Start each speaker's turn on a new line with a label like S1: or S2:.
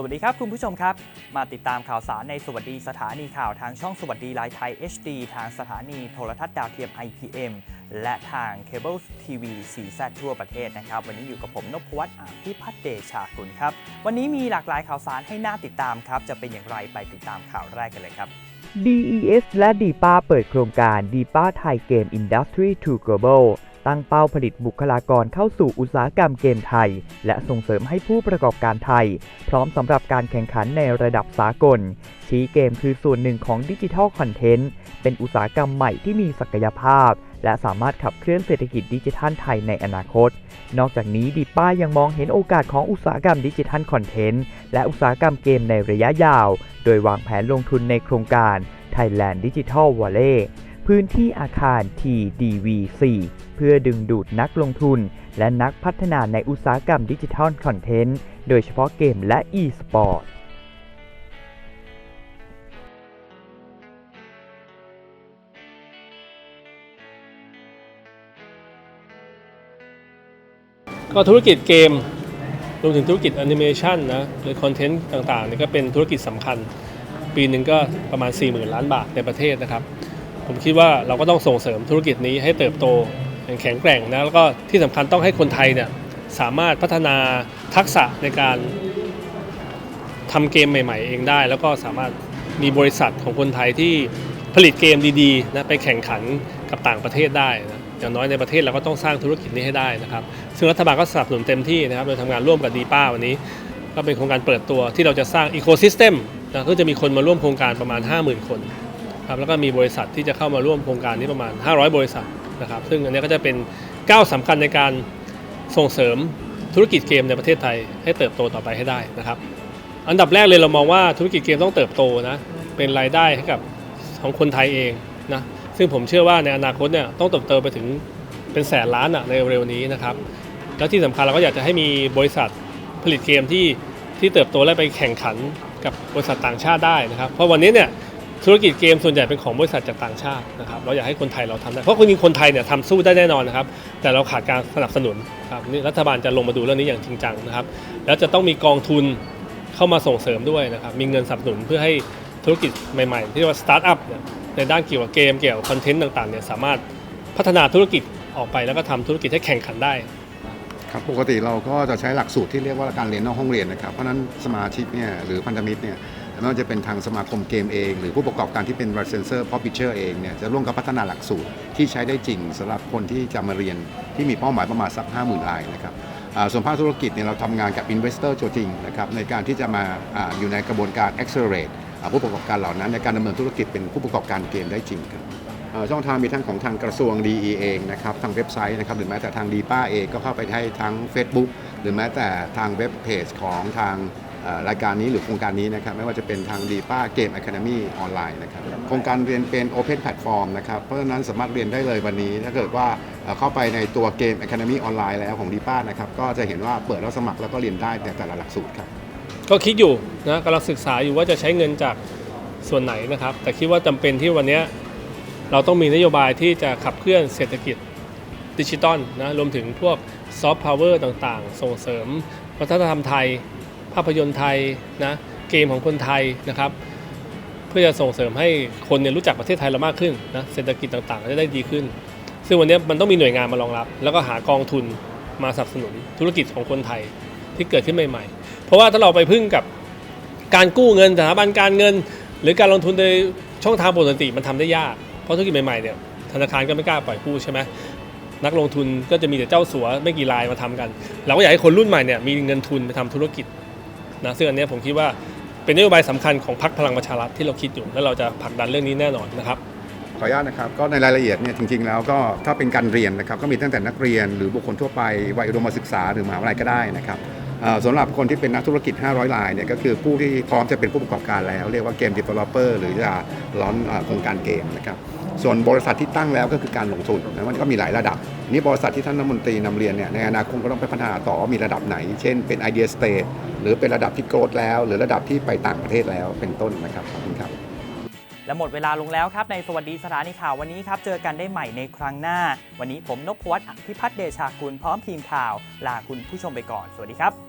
S1: สวัสดีครับคุณผู้ชมครับ มาติดตามข่าวสารในสวัสดีสถานีข่าวทางช่องสวัสดีไลท์ไทย HD ทางสถานีโทรทัศน์ดาวเทียม IPM และทางเคเบิลทีวีสีแซทั่วประเทศนะครับ วันนี้อยู่กับผมนพวัฒน์อาภิพัฒเดชากุลครับ วันนี้มีหลากหลายข่าวสารให้น่าติดตามครับ จะเป็นอย่างไรไปติดตามข่าวแรกกันเลยครับ
S2: DES และ DPA เปิดโครงการ DPA Thai Game Industry to Global ตั้งเป้าผลิตบุคลากรเข้าสู่อุตสาหกรรมเกมไทย และส่งเสริมให้ผู้ประกอบการไทย พร้อมสำหรับการแข่งขันในระดับสากล ชี้เกมคือส่วนหนึ่งของดิจิทัลคอนเทนต์ เป็นอุตสาหกรรมใหม่ที่มีศักยภาพ และสามารถขับเคลื่อนเศรษฐกิจดิจิทัลไทยในอนาคต นอกจากนี้ดีป้ายังมองเห็นโอกาสของอุตสาหกรรมดิจิทัลคอนเทนต์และอุตสาหกรรมเกมในระยะยาว โดยวางแผนลงทุนในโครงการ Thailand Digital Valley พื้นที่อาคาร TDV4 เพื่อดึงดูดนักลงทุน และนักพัฒนาในอุตสาหกรรมดิจิทัลคอนเทนต์ โดยเฉพาะเกมและ e-sport
S3: ก็ธุรกิจเกมรวมถึงธุรกิจแอนิเมชันนะหรือคอนเทนต์ต่างๆนี่ก็เป็นธุรกิจสำคัญ ปีหนึ่งก็ประมาณ 4 0,000 ล้านบาทในประเทศนะครับ ผมคิดว่าเราก็ต้องส่งเสริมธุรกิจนี้ให้เติบโตอย่างแข็งแกร่งนะแล้วก็ที่สำคัญต้องให้คนไทยเนี่ยสามารถพัฒนาทักษะในการทำเกมใหม่ ๆ เองได้ แล้วก็สามารถมีบริษัทของคนไทยที่ผลิตเกมดีๆนะไปแข่งขันกับต่างประเทศได้นะ อย่างน้อยในประเทศเราก็ต้องสร้างธุรกิจนี้ให้ได้นะครับ ซึ่งรัฐบาลก็สนับสนุนเต็มที่นะครับโดยทำงานร่วมกับดีป้าวันนี้ ก็เป็นโครงการเปิดตัวที่เราจะสร้างอีโคซิสเต็มนะก็จะมีคนมาร่วมโครงการประมาณ 50,000 คนครับแล้วก็มีบริษัทที่จะเข้ามาร่วมโครงการนี้ประมาณ 500 บริษัทนะครับ ซึ่งอันนี้ก็จะเป็นก้าวสำคัญในการส่งเสริมธุรกิจเกมในประเทศไทยให้เติบโตต่อไปให้ได้นะครับ อันดับแรกเลยเรามองว่าธุรกิจเกมต้องเติบโตนะเป็นรายได้ให้กับของคนไทยเองนะ ซึ่งผมเชื่อว่าในอนาคตเนี่ยต้องเติบโตไปถึงเป็นแสนล้านอะในเร็วนี้นะครับ แล้วที่สำคัญเราก็อยากจะให้มีบริษัทผลิตเกมที่ที่เติบโตและไปแข่งขันกับบริษัทต่างชาติได้นะครับ เพราะวันนี้เนี่ยธุรกิจเกมส่วนใหญ่เป็นของบริษัทจากต่างชาตินะครับเราอยากให้คนไทยเราทำได้เพราะคนจริงคนไทยเนี่ยทำสู้ได้แน่นอนนะครับ แต่เราขาดการสนับสนุนครับนี่รัฐบาลจะลงมาดูเรื่องนี้อย่างจริงจังนะครับ แล้วจะต้องมีกองทุนเข้ามาส่งเสริมด้วยนะครับ มีเงินสนับสนุนเพื่อให้ธุรกิจใหม่ ๆ ที่เรียกว่าสตาร์ทอัพเนี่ย ในด้านเกี่ยวกับเกมเกี่ยวกับคอนเทนต์ต่างๆเนี่ยสามารถพัฒนาธุรกิจออกไปแล้วก็ทำธุรกิจให้แข่งขันได้
S4: ครับปกติเราก็จะใช้หลักสูตรที่เรียกว่าการเรียนนอกห้องเรียนนะครับ เพราะนั้นสมาชิกเนี่ยหรือพันธมิตรเนี่ยไม่ว่าจะเป็นทางสมาคมเกมเอง หรือผู้ประกอบการที่เป็น licenser publisher เองเนี่ยจะร่วมกับพัฒนาหลักสูตรที่ใช้ได้จริงสำหรับคนที่จะมาเรียนที่มีเป้าหมายประมาณสัก 50,000รายนะครับส่วนภาคธุรกิจเนี่ยเราทำงานกับ investor ตัวจริงนะครับในการที่จะมาออยู่ในกระบวนการ accelerate ผู้ประกอบการเหล่านั้นในการดำเนินธุรกิจเป็นผู้ประกอบการเกมได้จริงครับช่องทางมีทั้งของทางกระทรวงดีเองนะครับทางเว็บไซต์นะครับหรือแม้แต่ทางดีป้าเองก็เข้าไปให้ทั้ง Facebook หรือแม้แต่ทางเว็บเพจของทางรายการนี้หรือโครงการนี้นะครับไม่ว่าจะเป็นทางดีป้าเกม Academy ออนไลน์นะครับโครงการเรียนเป็น Open Platform นะครับเพราะฉะนั้นสามารถเรียนได้เลยวันนี้ ถ้าเกิดว่าเข้าไปในตัวเกม Academy ออนไลน์แล้วของดีป้านะครับก็จะเห็นว่าเปิดรับสมัครแล้วก็เรียนได้ในแต่ละหลักสูตรครับ
S3: ก็คิดอยู่นะกำลังศึกษาอยู่ว่าจะใช้เงินจากส่วนไหนนะครับ แต่คิดว่าจำเป็นที่วันนี้เราต้องมีนโยบายที่จะขับเคลื่อนเศรษฐกิจดิจิตอลนะรวมถึงพวกซอฟต์พาวเวอร์ต่างๆ ส่งเสริมวัฒนธรรมไทย ภาพยนตร์ไทยนะเกมของคนไทยนะครับ เพื่อจะส่งเสริมให้คนเนี่ยรู้จักประเทศไทยเรามากขึ้นนะเศรษฐกิจต่างๆก็จะได้ดีขึ้น ซึ่งวันนี้มันต้องมีหน่วยงานมารองรับ แล้วก็หากองทุนมาสนับสนุนธุรกิจของคนไทยที่เกิดขึ้นใหม่ๆ เพราะว่าถ้าเราไปพึ่งกับการกู้เงินสถาบันการเงิน หรือการลงทุนโดยช่องทางปกติมันทำได้ยาก เพราะธุรกิจใหม่ๆเนี่ยธนาคารก็ไม่กล้าปล่อยกู้ใช่ไหมนักลงทุนก็จะมีแต่เจ้าสัวไม่กี่รายมาทำกัน เราก็อยากให้คนรุ่นใหม่เนี่ยมีเงินทุนไปทำธุรกิจนะซึ่งอันนี้ผมคิดว่าเป็นนโยบายสำคัญของพรรคพลังประชารัฐที่เราคิดอยู่ และเราจะผลักดันเรื่องนี้แน่นอนนะครับ
S4: ขออนุญาตนะครับก็ในรายละเอียดเนี่ยจริงๆแล้วก็ถ้าเป็นการเรียนนะครับก็มีตั้งแต่นักเรียนหรือบุคคลทั่วไปวัยอุดมศึกษาหรือมหาวิทยาลัยก็ได้นะครับ สำหรับคนที่เป็นนักธุรกิจ 500 รายเนี่ยก็คือผู้ที่พร้อมจะเป็นผู้ประกอบการแล้ว เรียกว่าเกม developer หรือจะร้อนโครงการเกมนะครับส่วนบริษัทที่ตั้งแล้วก็คือการลงทุนนะมันก็มีหลายระดับ นี่บริษัทที่ท่านรัฐมนตรีนำเรียนเนี่ยในอนาคตก็ต้องไปพัฒนาต่อว่ามีระดับไหน เช่นเป็น idea state หรือเป็นระดับที่โกรธแล้ว หรือระดับที่ไปต่างประเทศแล้วเป็นต้นนะครับขอบคุณครับ
S1: และหมดเวลาลงแล้วครับในสวัสดีสถานีข่าววันนี้ครับเจอกันได้ใหม่ในครั้งหน้า วันนี้ผมนพวัฒน์พิพัฒน์เดชากุลพร้อมทีมข่าว ลาคุณผู้ชมไปก่อนสวัสดีครับ